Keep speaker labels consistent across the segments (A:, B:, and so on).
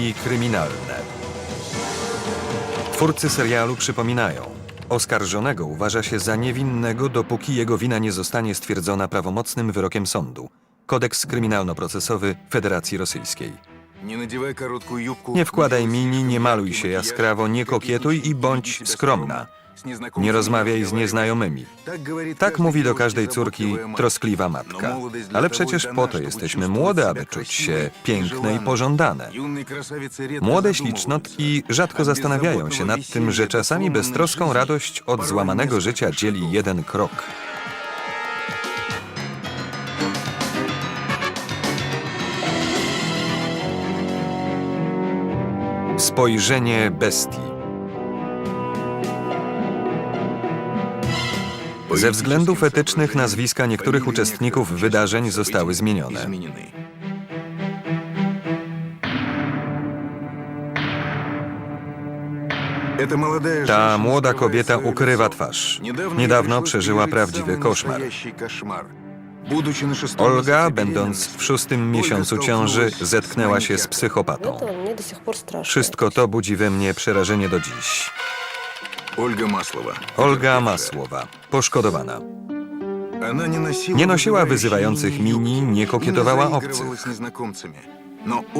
A: Kroniki kryminalne. Twórcy serialu przypominają. Oskarżonego uważa się za niewinnego, dopóki jego wina nie zostanie stwierdzona prawomocnym wyrokiem sądu. Kodeks kryminalno-procesowy Federacji Rosyjskiej. Nie wkładaj mini, nie maluj się jaskrawo, nie kokietuj i bądź skromna. Nie rozmawiaj z nieznajomymi. Tak mówi do każdej córki troskliwa matka. Ale przecież po to jesteśmy młode, aby czuć się piękne i pożądane. Młode ślicznotki rzadko zastanawiają się nad tym, że czasami beztroską radość od złamanego życia dzieli jeden krok. Spojrzenie bestii. Ze względów etycznych nazwiska niektórych uczestników wydarzeń zostały zmienione. Ta młoda kobieta ukrywa twarz. Niedawno przeżyła prawdziwy koszmar. Olga, będąc w szóstym miesiącu ciąży, zetknęła się z psychopatą. Wszystko to budzi we mnie przerażenie do dziś.
B: Olga Masłowa.
A: Olga Masłowa, poszkodowana. Nie nosiła wyzywających mini, nie kokietowała obcych,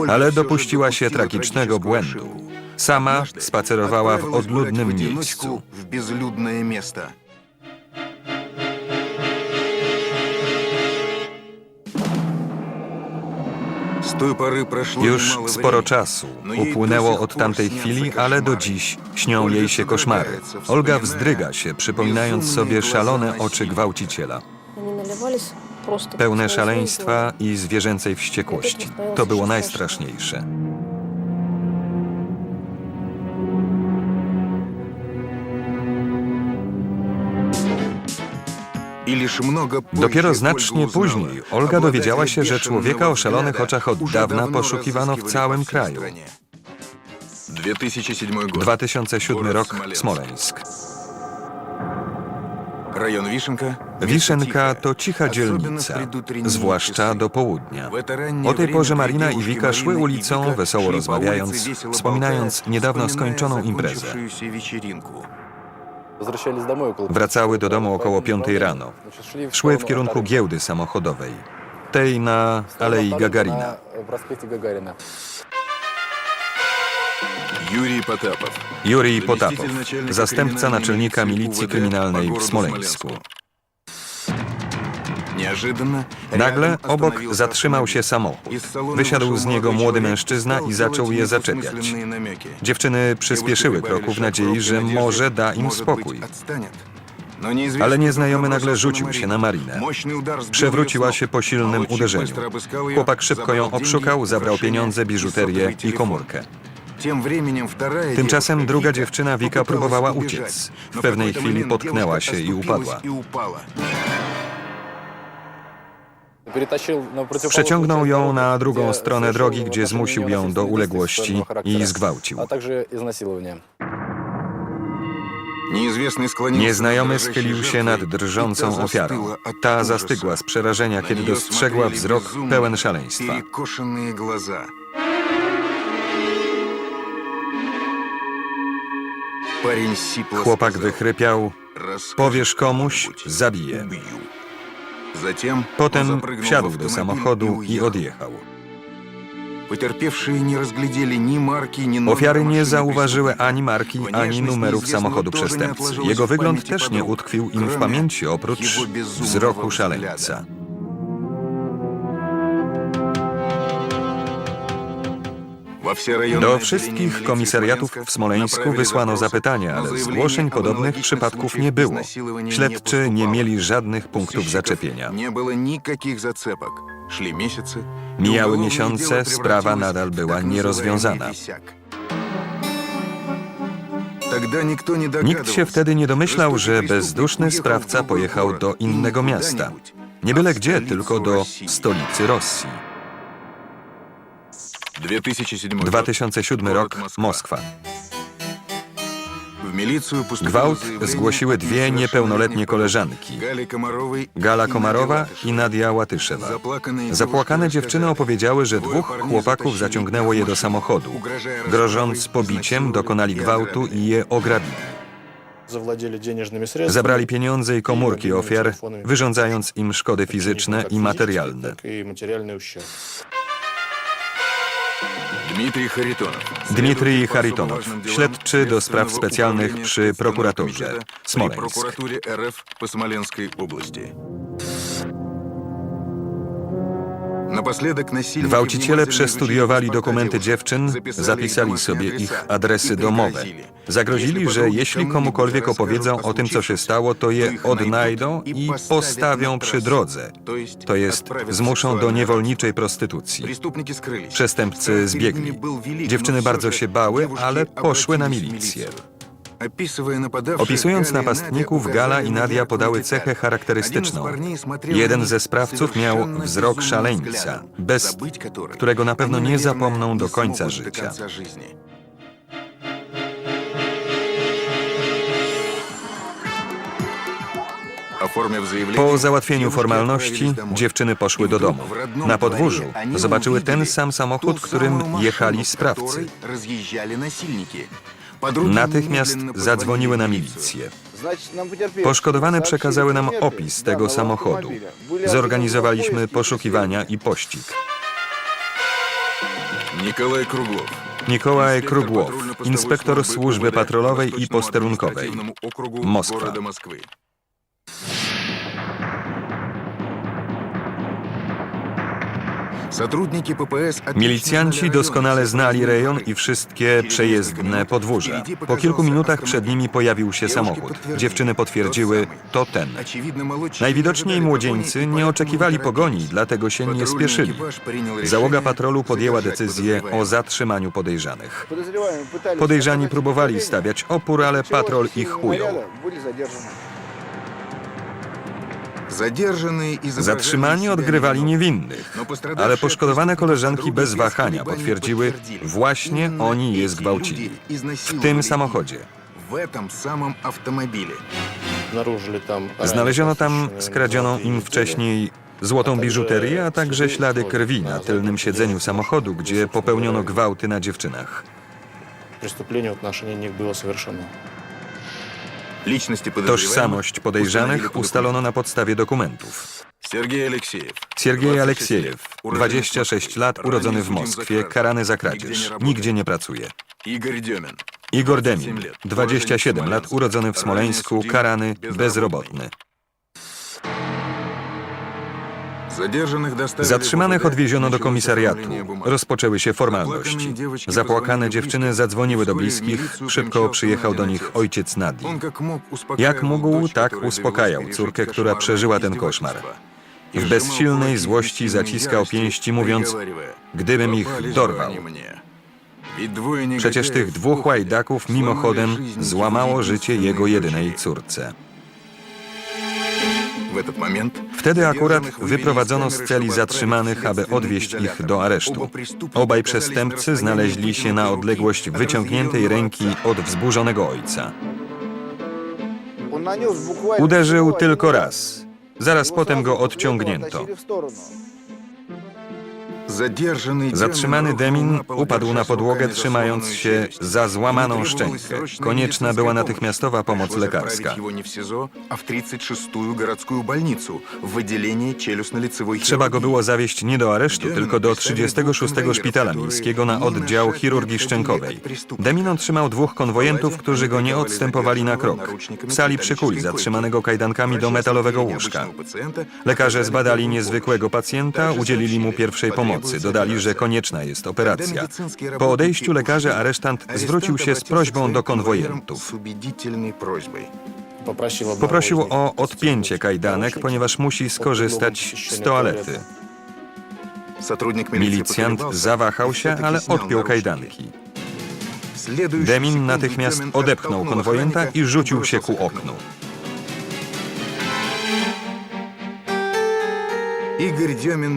A: ale dopuściła się tragicznego błędu. Sama spacerowała w odludnym miejscu. Już sporo czasu upłynęło od tamtej chwili, ale do dziś śnią jej się koszmary. Olga wzdryga się, przypominając sobie szalone oczy gwałciciela. Pełne szaleństwa i zwierzęcej wściekłości. To było najstraszniejsze. Dopiero znacznie później Olga dowiedziała się, że człowieka o szalonych oczach od dawna poszukiwano w całym kraju.
B: 2007
A: rok, Smoleńsk.
B: Rejon
A: Wiszenka to cicha dzielnica, zwłaszcza do południa. O tej porze Marina i Wika szły ulicą, wesoło rozmawiając, wspominając niedawno skończoną imprezę.
C: Возвращались домой около...
A: Wracały do domu około 5 rano.
C: Значит, шли в
A: Szły w
C: сторону
A: kierunku
C: Гагарина.
A: giełdy samochodowej, tej na Alei Gagarina.
C: На проспекте Гагарина.
B: Юрий Потапов.
A: Jurij Potapow, zastępca naczelnika milicji kryminalnej w Smoleńsku. Nagle obok zatrzymał się samochód. Wysiadł z niego młody mężczyzna i zaczął je zaczepiać. Dziewczyny przyspieszyły kroku w nadziei, że może da im spokój. Ale nieznajomy nagle rzucił się na Marinę. Przewróciła się po silnym uderzeniu. Chłopak szybko ją obszukał, zabrał pieniądze, biżuterię i komórkę. Tymczasem druga dziewczyna Wika próbowała uciec. W pewnej chwili potknęła się i upadła. Przeciągnął ją na drugą stronę drogi, gdzie zmusił ją do uległości i zgwałcił. Nieznajomy schylił się nad drżącą ofiarą. Ta zastygła z przerażenia, kiedy dostrzegła wzrok pełen szaleństwa. Chłopak wychrypiał: Powiesz komuś, zabiję. Potem wsiadł do samochodu i odjechał. Ofiary nie zauważyły ani marki, ani numerów samochodu przestępcy. Jego wygląd też nie utkwił im w pamięci, oprócz wzroku szaleńca. Do wszystkich komisariatów w Smoleńsku wysłano zapytania, ale zgłoszeń podobnych przypadków nie było. Śledczy nie mieli żadnych punktów zaczepienia. Mijały miesiące, sprawa nadal była nierozwiązana. Nikt się wtedy nie domyślał, że bezduszny sprawca pojechał do innego miasta. Nie byle gdzie, tylko do stolicy Rosji. 2007 rok, Moskwa. Gwałt zgłosiły dwie niepełnoletnie koleżanki, Gala Komarowa i Nadia Łatyszewa.
B: Zapłakane
A: dziewczyny opowiedziały, że dwóch chłopaków zaciągnęło je do samochodu. Grożąc pobiciem, dokonali gwałtu i je ograbili. Zabrali pieniądze i komórki ofiar, wyrządzając im szkody fizyczne i materialne.
C: Так и материальный ущерб.
B: Дмитрий Харитонов.
A: Dmitrij
B: Следователь по
A: Харитонов,
B: особо важным делам
A: śledczy do spraw
B: Следственного
A: specjalnych
B: управления
A: przy
B: Следственного
A: prokuraturze
B: комитета при
A: Smoleńsk.
B: прокуратуре РФ по Смоленской области.
A: Gwałciciele przestudiowali dokumenty dziewczyn, zapisali sobie ich adresy domowe. Zagrozili, że
B: jeśli
A: komukolwiek opowiedzą o tym, co się stało, to je odnajdą
B: i postawią
A: przy drodze.
B: To jest,
A: zmuszą do niewolniczej prostytucji. Przestępcy zbiegli. Dziewczyny bardzo się bały, ale poszły na milicję. Opisując napastników, Gala i Nadia podały cechę charakterystyczną. Jeden ze sprawców miał wzrok szaleńca,
B: bestii,
A: którego na pewno nie zapomną do końca życia. Po załatwieniu formalności dziewczyny poszły do domu. Na podwórzu zobaczyły ten sam samochód, którym jechali sprawcy. Natychmiast zadzwoniły na milicję. Poszkodowane przekazały nam opis tego samochodu. Zorganizowaliśmy poszukiwania i pościg.
B: Nikolaj Krugłow.
A: Nikołaj Krugłow, inspektor służby patrolowej i posterunkowej,
B: Moskwa.
A: Milicjanci doskonale znali rejon i wszystkie przejezdne podwórza. Po kilku minutach przed nimi pojawił się samochód. Dziewczyny potwierdziły, to ten. Najwidoczniej młodzieńcy nie oczekiwali pogoni, dlatego się nie spieszyli. Załoga patrolu podjęła decyzję o zatrzymaniu podejrzanych. Podejrzani próbowali stawiać opór, ale patrol ich ujął.
B: Zadержанные изображали
A: Zatrzymani
B: себя
A: odgrywali
B: невиновными.
A: niewinnych,
B: No postradawsze
A: ale poszkodowane
B: przestępstwa
A: koleżanki
B: drugi
A: bez
B: bez
A: wahania
B: kolebani
A: potwierdziły,
B: potwierdzili.
A: właśnie
B: Inne
A: oni je
B: эти
A: zgwałcili.
B: люди
A: W
B: изнасиловали
A: tym
B: их
A: samochodzie.
B: W этом самом автомобиле.
C: Обнаружили там
A: Znaleziono tam
C: ранее
A: skradzioną
C: похищенные
A: im
C: золотые
A: wcześniej złotą biżuterię, a także ślady krwi na tylnym siedzeniu samochodu, gdzie popełniono gwałty na dziewczynach.
C: изделия. Преступление в отношении них было совершено.
B: Личности подозреваемых
A: Tożsamość
B: установили
A: podejrzanych
B: по
A: ustalono na podstawie dokumentów.
B: Сергей Алексеев.
A: Siergiej
B: 26
A: Aleksiejew,
B: лет,
A: 26 lat,
B: Ранее
A: urodzony w
B: судим за
A: Moskwie,
B: кражу.
A: karany za
B: Nigdzie nie
A: kradzież,
B: работает.
A: nigdzie nie pracuje.
B: Игорь Демин.
A: Igor
B: 27
A: Demin,
B: lat,
A: 27 lat,
B: Smoleńsk.
A: urodzony w
B: Ранее
A: Smoleńsku,
B: судим,
A: karany,
B: безработный.
A: bezrobotny. Zatrzymanych odwieziono do komisariatu. Rozpoczęły się formalności. Zapłakane dziewczyny zadzwoniły do bliskich, szybko przyjechał do nich ojciec
B: Nadi.
A: Jak mógł, tak uspokajał córkę, która przeżyła ten koszmar. W bezsilnej złości zaciskał pięści, mówiąc, gdybym ich dorwał. Przecież tych dwóch łajdaków mimochodem złamało życie jego jedynej córce. Wtedy akurat wyprowadzono z celi zatrzymanych, aby odwieźć ich do aresztu. Obaj przestępcy znaleźli się na odległość wyciągniętej ręki od wzburzonego ojca.
D: Uderzył
A: tylko raz. Zaraz potem go odciągnięto. Zatrzymany Demin upadł na podłogę, trzymając się za złamaną szczękę. Konieczna była natychmiastowa pomoc lekarska. Trzeba go było zawieźć nie do aresztu, tylko do 36 Szpitala Miejskiego na oddział chirurgii szczękowej. Demin otrzymał dwóch konwojentów, którzy go nie odstępowali na krok. W sali przykuli zatrzymanego kajdankami do metalowego łóżka. Lekarze zbadali niezwykłego pacjenta, udzielili mu pierwszej pomocy. Dodali, że konieczna jest operacja. Po odejściu lekarza aresztant zwrócił się z prośbą do konwojentów. Poprosił o odpięcie kajdanek, ponieważ musi skorzystać z toalety. Milicjant zawahał się, ale odpiął kajdanki. Demin natychmiast odepchnął konwojenta i rzucił się ku oknu.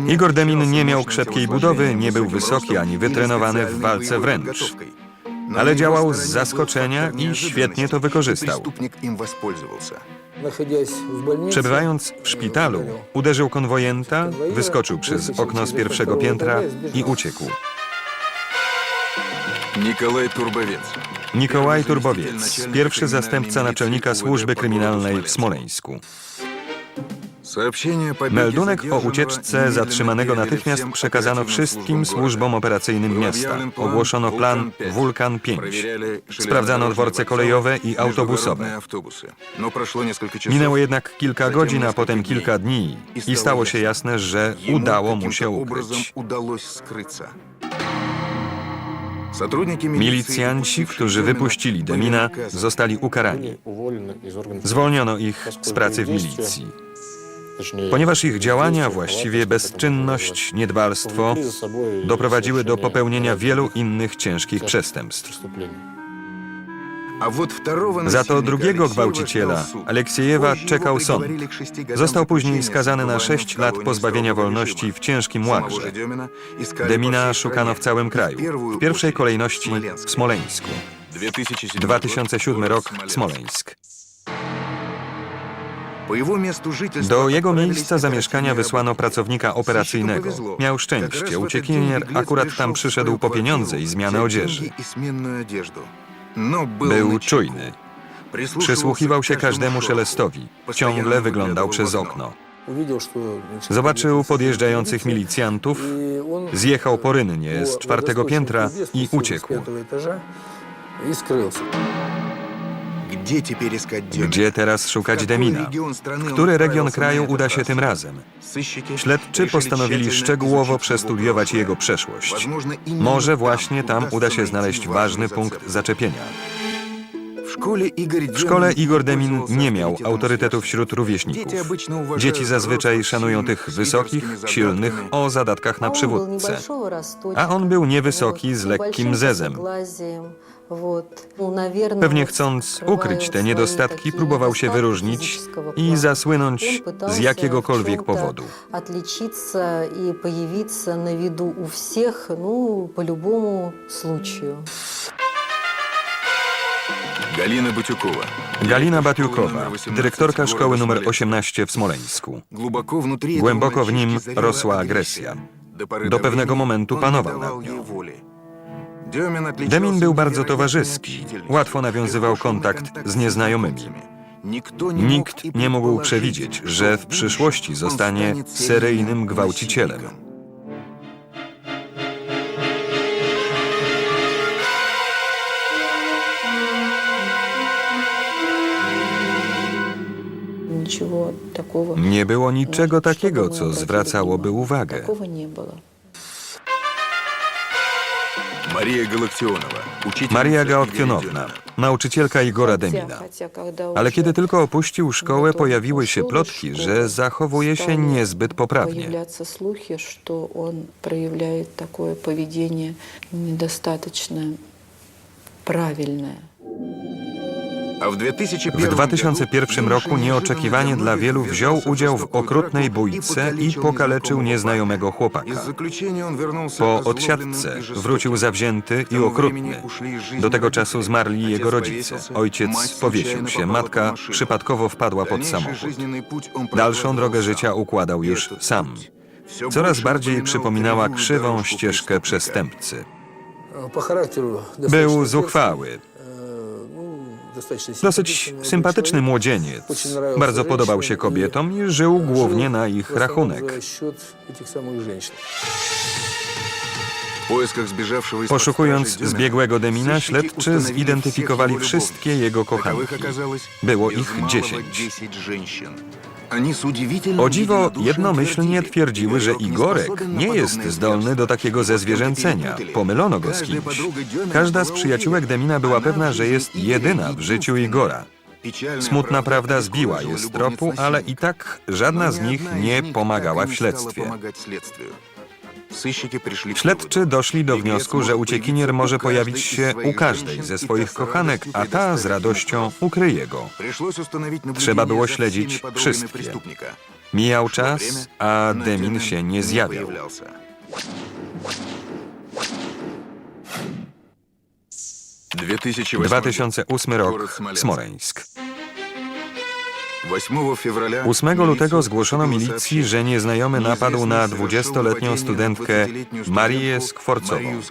A: Igor Demin nie miał krzepkiej budowy, nie był wysoki ani wytrenowany w walce wręcz. Ale działał z zaskoczenia i świetnie to wykorzystał. Przebywając w szpitalu, uderzył konwojenta, wyskoczył przez okno z pierwszego piętra i uciekł.
B: Nikolaj Turbowiec.
A: Nikołaj Turbowiec, pierwszy zastępca naczelnika służby kryminalnej w Smoleńsku. Meldunek o ucieczce zatrzymanego natychmiast przekazano wszystkim służbom operacyjnym miasta. Ogłoszono plan
B: Wulkan 5.
A: Sprawdzano dworce kolejowe i autobusowe. Minęło jednak kilka godzin, a potem kilka dni i stało się jasne, że udało mu się ukryć. Milicjanci, którzy wypuścili Demina, zostali ukarani. Zwolniono ich z pracy w milicji ponieważ ich działania, właściwie bezczynność, niedbalstwo doprowadziły do popełnienia wielu innych ciężkich przestępstw. Za to drugiego gwałciciela, Aleksiejewa, czekał sąd. Został później skazany na 6 lat pozbawienia wolności w ciężkim łagrze. Demina szukano w całym kraju, w pierwszej kolejności w Smoleńsku.
B: 2007
A: rok,
B: Smoleńsk.
A: Do jego miejsca zamieszkania wysłano pracownika operacyjnego. Miał szczęście, uciekinier akurat tam przyszedł po pieniądze i zmianę odzieży. Był czujny. Przysłuchiwał się każdemu szelestowi. Ciągle wyglądał przez okno. Zobaczył podjeżdżających milicjantów, zjechał porynnie z czwartego piętra i uciekł.
B: Gdzie
A: teraz szukać Demina? W który region kraju uda się tym razem? Śledczy postanowili szczegółowo przestudiować jego przeszłość. Może właśnie tam uda się znaleźć ważny punkt zaczepienia.
B: W szkole Igor
A: Demin nie miał autorytetu wśród rówieśników.
B: Dzieci
A: zazwyczaj szanują tych wysokich, silnych, o zadatkach na przywódcę. A on był niewysoki, z lekkim zezem.
E: косоглазием, вот. Ну, наверное,
A: Pewnie
E: вот,
A: chcąc
E: скрывая
A: ukryć te
E: свои
A: niedostatki,
E: такие
A: próbował się
E: недостатки
A: wyróżnić
E: физического
A: i
E: плана.
A: zasłynąć
E: Он пытался
A: z
E: в
A: jakiegokolwiek
E: чём-то
A: powodu.
E: отличиться и появиться на виду у всех, ну, по любому случаю.
B: Galina Бутюкова.
A: Galina
B: директор школы
A: Batiukowa,
B: номер 18
A: dyrektorka
B: города
A: szkoły nr
B: Смоленска.
A: 18 w Smoleńsku.
B: Głęboko, внутри
A: Głęboko
B: этого
A: w nim
B: мальчишки зрела
A: rosła
B: агрессия.
A: agresja.
B: До поры
A: Do
B: до
A: pewnego
B: времени
A: momentu
B: он
A: panował
B: не давал
A: nad
B: ей
A: nią. Demin był bardzo towarzyski, łatwo nawiązywał kontakt z nieznajomymi. Nikt nie mógł przewidzieć, że w przyszłości zostanie seryjnym gwałcicielem. Nie było niczego takiego, co zwracałoby uwagę.
F: Такого не было.
B: Мария Галактионова, учительница
A: Maria
B: Игоря
A: Gaoktionowna,
B: Демина.
A: nauczycielka Igora
F: Хотя-
A: Demina.
F: хотя когда
A: Ale
F: уже
A: kiedy tylko opuścił szkołę,
F: to
A: pojawiły się
F: poszło do
A: plotki,
F: szkoły,
A: że zachowuje się
F: stały
A: niezbyt poprawnie.
F: появляться слухи, что он проявляет такое поведение недостаточно правильное.
B: W 2001
A: roku nieoczekiwanie dla wielu wziął udział w okrutnej bójce i pokaleczył nieznajomego chłopaka. Po odsiadce wrócił zawzięty i okrutny. Do tego czasu zmarli jego rodzice. Ojciec powiesił się, matka przypadkowo wpadła pod samochód. Dalszą drogę życia układał już sam. Coraz bardziej przypominała krzywą ścieżkę przestępcy. Był zuchwały, Dosyć sympatyczny młodzieniec. Bardzo podobał się kobietom i żył głównie na ich rachunek. Poszukując zbiegłego Demina, śledczy zidentyfikowali wszystkie jego kochanki. Było ich dziesięć. O dziwo, jednomyślnie twierdziły, że Igorek nie jest zdolny do takiego zezwierzęcenia. Pomylono go z kimś. Każda z przyjaciółek Demina była pewna, że jest jedyna w życiu Igora. Smutna prawda zbiła je z tropu, ale i tak żadna z nich nie pomagała w śledztwie. Śledczy doszli do wniosku, że uciekinier może pojawić się u każdej ze swoich kochanek, a ta z radością ukryje go.
B: Trzeba było śledzić wszystkie.
A: Mijał czas, a Demin się nie zjawiał.
B: 2008
A: 2008 rok, Smoleńsk.
B: 8
A: lutego zgłoszono milicji, że nieznajomy napadł na 20-letnią studentkę Marię Skworcową.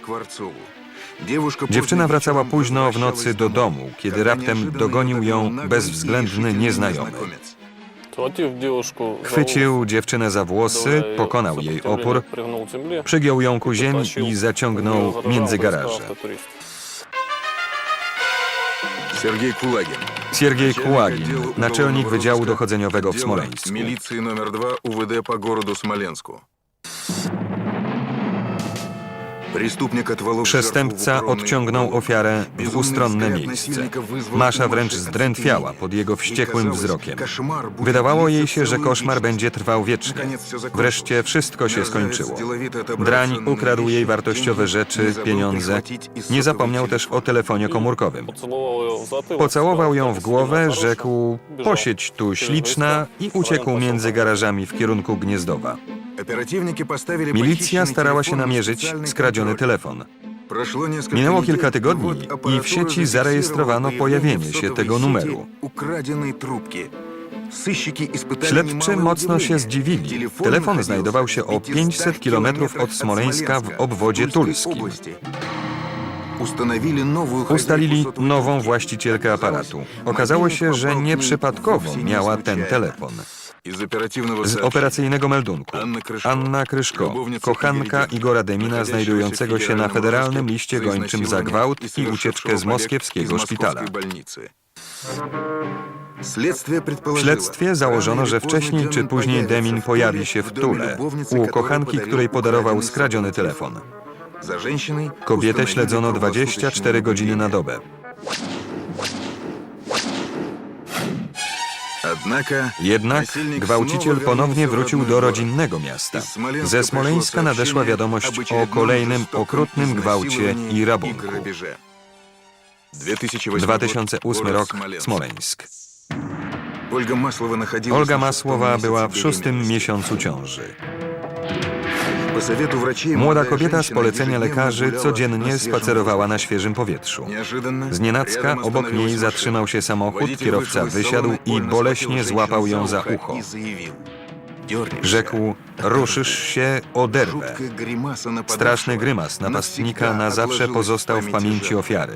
A: Dziewczyna wracała późno w nocy do domu, kiedy raptem dogonił ją bezwzględny nieznajomy. Chwycił dziewczynę za włosy, pokonał jej opór, przygiął ją ku ziemi i zaciągnął między garaże.
G: близко автотурист.
B: Сергей Кулагин.
A: Siergiej Kułagin, naczelnik Wydziału Dochodzeniowego w Smoleńsku.
B: Милиции номер 2 УВД по городу Смоленску.
A: Przestępca odciągnął ofiarę w ustronne miejsce. Masza wręcz zdrętwiała pod jego wściekłym wzrokiem. Wydawało jej się, że koszmar będzie trwał wiecznie. Wreszcie wszystko się skończyło. Drań ukradł jej wartościowe rzeczy, pieniądze. Nie zapomniał też o telefonie komórkowym. Pocałował ją w głowę, rzekł: Posiedź tu śliczna i uciekł między garażami w kierunku Gniezdowa. Milicja starała się namierzyć
B: skradzionego
A: telefon. Minęło kilka tygodni i w sieci zarejestrowano pojawienie się tego numeru. Śledczy mocno się zdziwili. Telefon znajdował się o 500 km od Smoleńska w obwodzie tulskim. Ustalili nową właścicielkę aparatu. Okazało się, że nieprzypadkowo miała ten telefon. Z operacyjnego meldunku.
B: Anna Kryszko,
A: kochanka Igora Demina znajdującego się na
B: federalnym
A: liście gończym za gwałt
B: i
A: ucieczkę z moskiewskiego szpitala. W śledztwie założono, że wcześniej czy później Demin pojawi się w Tule. u kochanki, której podarował skradziony telefon. Kobietę śledzono 24 godziny na dobę. Jednak gwałciciel ponownie wrócił do rodzinnego miasta. Ze Smoleńska nadeszła wiadomość o kolejnym okrutnym gwałcie i rabunku. 2008 rok, Smoleńsk. Olga Masłowa była w szóstym miesiącu ciąży. Młoda kobieta z polecenia lekarzy codziennie spacerowała na świeżym powietrzu. Znienacka obok niej zatrzymał się samochód, kierowca wysiadł i boleśnie złapał ją za ucho. Rzekł, ruszysz się, oderwę. Straszny grymas napastnika na zawsze pozostał w pamięci ofiary.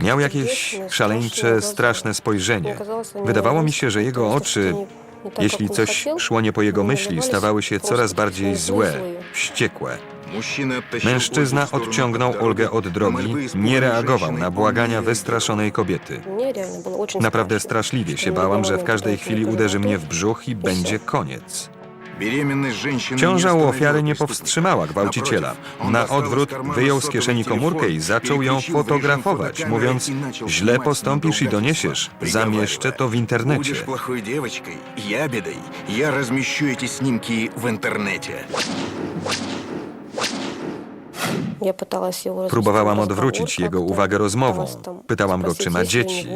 A: Miał jakieś szaleńcze, straszne spojrzenie. Wydawało mi się, że jego oczy, jeśli coś szło nie po jego myśli, stawały się coraz bardziej złe, wściekłe. Mężczyzna odciągnął Olgę od drogi, nie reagował na błagania wystraszonej kobiety. Naprawdę straszliwie się bałam, że w każdej chwili uderzy mnie w brzuch i będzie koniec. Ciąża u ofiary nie powstrzymała gwałciciela. Na odwrót wyjął z kieszeni komórkę i zaczął ją fotografować, mówiąc: Źle postąpisz i doniesiesz. Zamieszczę to w internecie.
B: Ja biedaj. Ja rozmieszczę te snimki w internecie.
A: Próbowałam odwrócić jego uwagę rozmową. Pytałam go, czy ma dzieci,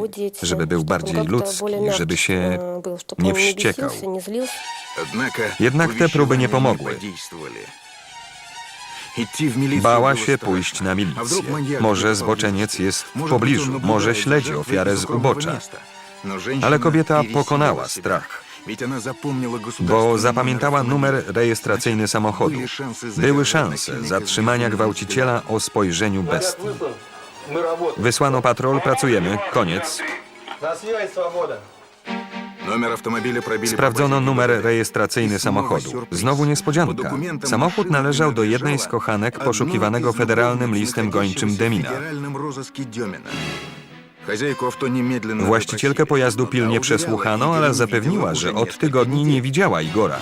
A: żeby był bardziej ludzki, żeby się nie wściekał. Jednak te próby nie pomogły. Bała się pójść na milicję. Może zboczeniec jest w pobliżu, może śledzi ofiarę z ubocza. Ale kobieta pokonała strach bo zapamiętała numer rejestracyjny samochodu.
B: Były szanse
A: zatrzymania gwałciciela o spojrzeniu bestii. Wysłano patrol, pracujemy, koniec. Sprawdzono numer rejestracyjny samochodu. Znowu niespodzianka. Samochód należał do jednej z kochanek poszukiwanego federalnym listem gończym Demina. Właścicielkę pojazdu pilnie przesłuchano, ale zapewniła, że od tygodni nie widziała Igora.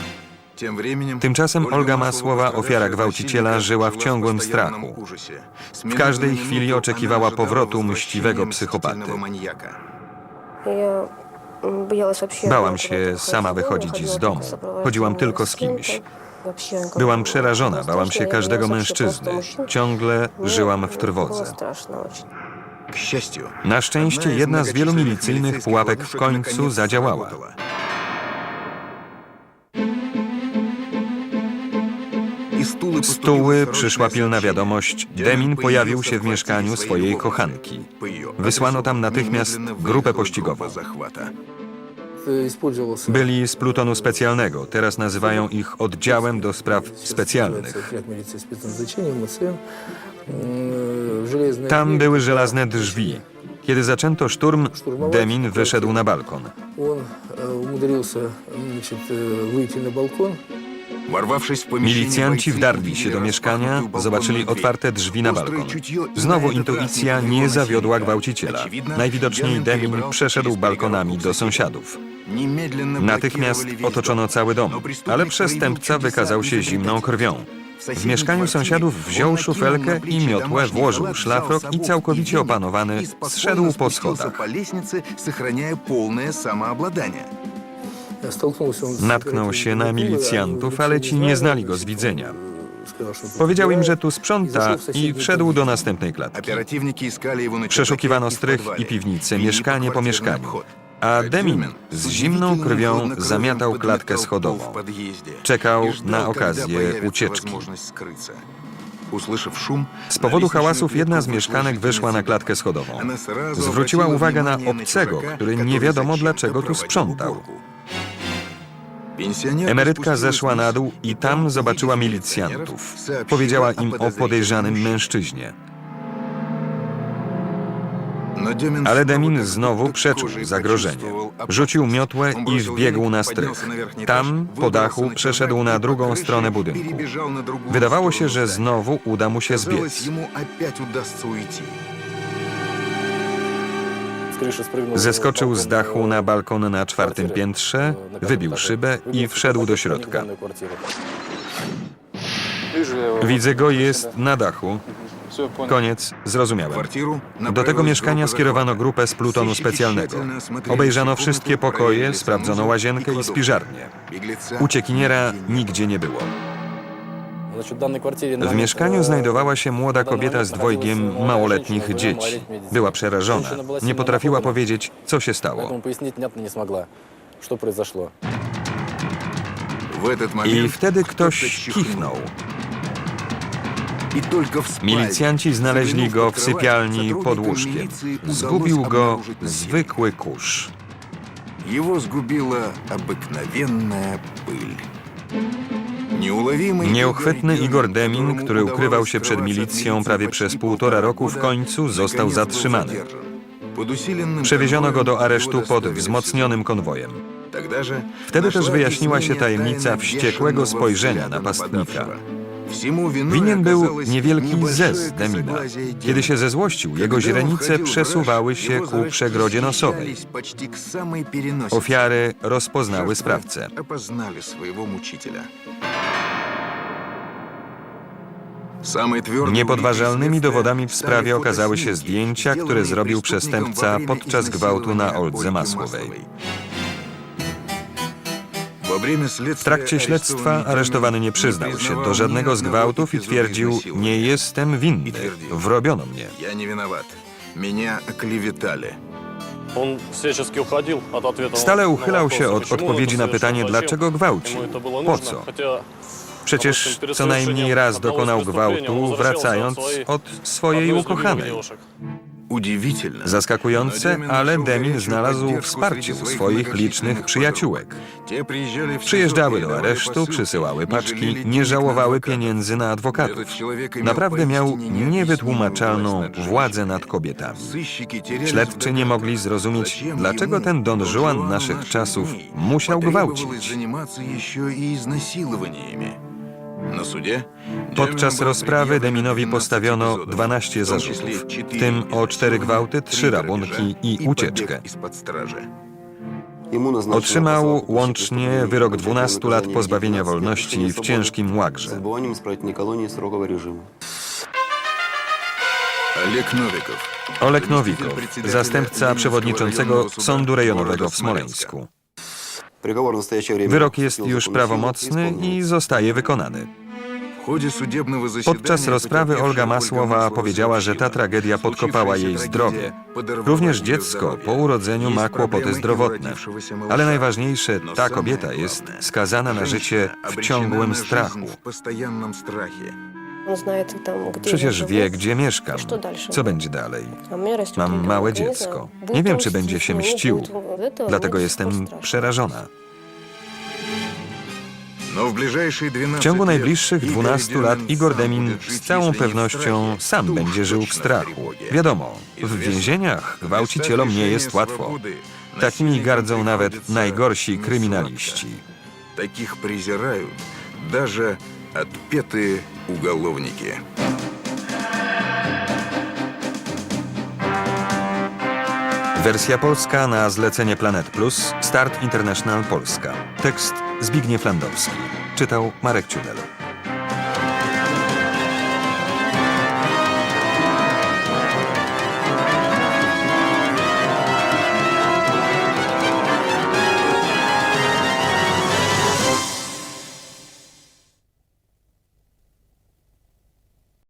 A: Tymczasem Olga Masłowa, ofiara gwałciciela, żyła w ciągłym strachu. W każdej chwili oczekiwała powrotu mściwego psychopaty.
H: Bałam się sama wychodzić z domu. Chodziłam tylko z kimś.
A: Byłam przerażona, bałam się każdego mężczyzny. Ciągle żyłam w trwodze. Na szczęście jedna z wielu milicyjnych pułapek w końcu zadziałała.
B: Stuły
A: przyszła pilna wiadomość. Demin pojawił się w mieszkaniu swojej kochanki. Wysłano tam natychmiast grupę pościgową. Byli z plutonu specjalnego, teraz nazywają ich oddziałem do spraw specjalnych. Tam były żelazne drzwi. Kiedy zaczęto szturm, Demin wyszedł na balkon. Milicjanci wdarli się do mieszkania, zobaczyli otwarte drzwi na balkon. Znowu intuicja nie zawiodła gwałciciela. Najwidoczniej Demin przeszedł balkonami do sąsiadów. Natychmiast otoczono cały dom, ale przestępca wykazał się zimną krwią. W mieszkaniu sąsiadów wziął szufelkę i miotłę, włożył szlafrok i całkowicie opanowany zszedł po schodach. Natknął się na milicjantów, ale ci nie znali go z widzenia. Powiedział im, że tu sprząta i wszedł do następnej klatki. Przeszukiwano strych i piwnice, mieszkanie po mieszkaniu a Demin z zimną krwią zamiatał klatkę schodową. Czekał na okazję ucieczki. Z powodu hałasów jedna z mieszkanek
B: wyszła
A: na klatkę schodową. Zwróciła uwagę na obcego, który nie wiadomo dlaczego tu sprzątał. Emerytka zeszła na dół i tam zobaczyła milicjantów. Powiedziała im o podejrzanym mężczyźnie. Ale Demin znowu przeczuł zagrożenie. Rzucił miotłę i wbiegł na strych. Tam, po dachu, przeszedł na drugą stronę budynku. Wydawało się, że znowu uda mu się zbiec. Zeskoczył z dachu na balkon na czwartym piętrze, wybił szybę i wszedł do środka. Widzę go, jest na dachu. Koniec, zrozumiałem. Do tego mieszkania skierowano grupę z plutonu specjalnego. Obejrzano wszystkie pokoje, sprawdzono łazienkę i spiżarnię. Uciekiniera nigdzie nie było. W mieszkaniu znajdowała się młoda kobieta z dwojgiem małoletnich dzieci. Była przerażona. Nie potrafiła powiedzieć, co się stało. I wtedy ktoś kichnął. Milicjanci znaleźli
B: zaglądnął
A: go
B: pod
A: w
B: kровать,
A: sypialni pod
B: сотрудникам
A: łóżkiem.
B: милиции удалось
A: Zgubił go
B: обнаружить насильника.
A: zwykły kurz.
B: Его сгубила обыкновенная пыль. Nieulowimy
A: Nieuchwytny Igor Demin, który ukrywał się przed milicją prawie przez półtora roku, w końcu został zatrzymany. Przewieziono go do aresztu pod wzmocnionym konwojem. Wtedy też wyjaśniła się tajemnica wściekłego spojrzenia napastnika. Winien był niewielki zez Demina. Kiedy się zezłościł, jego źrenice przesuwały się ku przegrodzie nosowej. Ofiary rozpoznały sprawcę. Niepodważalnymi dowodami w sprawie okazały się zdjęcia, które zrobił przestępca podczas gwałtu na Oldze Masłowej. W trakcie śledztwa aresztowany nie przyznał się do żadnego z gwałtów i twierdził, nie jestem winny, wrobiono mnie.
B: Я не виноват. Меня оклеветали.
G: Он всячески уходил от ответа
A: Stale
G: на
A: uchylał
G: вопросы,
A: się od
G: почему
A: odpowiedzi
G: это
A: na
G: совершил,
A: pytanie,
G: зачем
A: dlaczego gwałci,
G: ему это было
A: po
G: нужно,
A: co.
G: хотя
A: Przecież co najmniej raz dokonał gwałtu, wracając od swojej
G: одной из любимых
A: ukochanej. Zaskakujące, ale Demin znalazł wsparcie u swoich licznych przyjaciółek. Przyjeżdżały do aresztu, przysyłały paczki, nie żałowały pieniędzy na adwokatów. Naprawdę miał niewytłumaczalną władzę nad kobietami. Śledczy nie mogli zrozumieć, dlaczego ten Don Juan naszych czasów musiał gwałcić. Podczas rozprawy Deminowi postawiono 12 zarzutów, w tym o cztery gwałty, trzy rabunki i ucieczkę. Otrzymał łącznie wyrok 12 lat pozbawienia wolności w ciężkim łagrze. Olek Nowikow, zastępca przewodniczącego Sądu Rejonowego w Smoleńsku. Wyrok jest już prawomocny i zostaje wykonany. Podczas rozprawy Olga Masłowa powiedziała, że ta tragedia podkopała jej zdrowie. Również dziecko po urodzeniu ma kłopoty zdrowotne. Ale najważniejsze, ta kobieta jest skazana na życie w ciągłym strachu.
B: в постоянном страхе.
H: Он знает там, где
A: Przecież
H: я
A: wie,
H: живу.
A: gdzie mieszkam.
H: Что дальше
A: Co
H: будет?
A: będzie dalej?
H: А у меня растет
A: Mam
H: ребенок,
A: małe
H: я не
A: dziecko.
H: знаю,
A: Nie
H: будет
A: wiem,
H: он
A: czy będzie się
H: мстить, не
A: mścił.
H: будет. Вот это
A: Dlatego
H: мне
A: jestem
H: страшно.
A: przerażona.
B: Но в ближайшие 12
A: W ciągu
B: лет
A: najbliższych
B: Игорь
A: 12 lat
B: Демин
A: Igor
B: сам
A: Demin
B: будет жить,
A: z całą
B: если не в
A: pewnością
B: страхе,
A: sam
B: то уж
A: będzie żył w
B: точно в
A: strachu.
B: тревоге.
A: Wiadomo, w
B: Известно,
A: więzieniach gwałcicielom nie jest łatwo. Takimi gardzą nawet najgorsi kryminaliści.
B: Таких презирают даже отпетые уголовники.
A: Wersja polska na zlecenie Planet Plus, Start International Polska. Tekst Zbigniew Landowski. Czytał Marek Ciudel.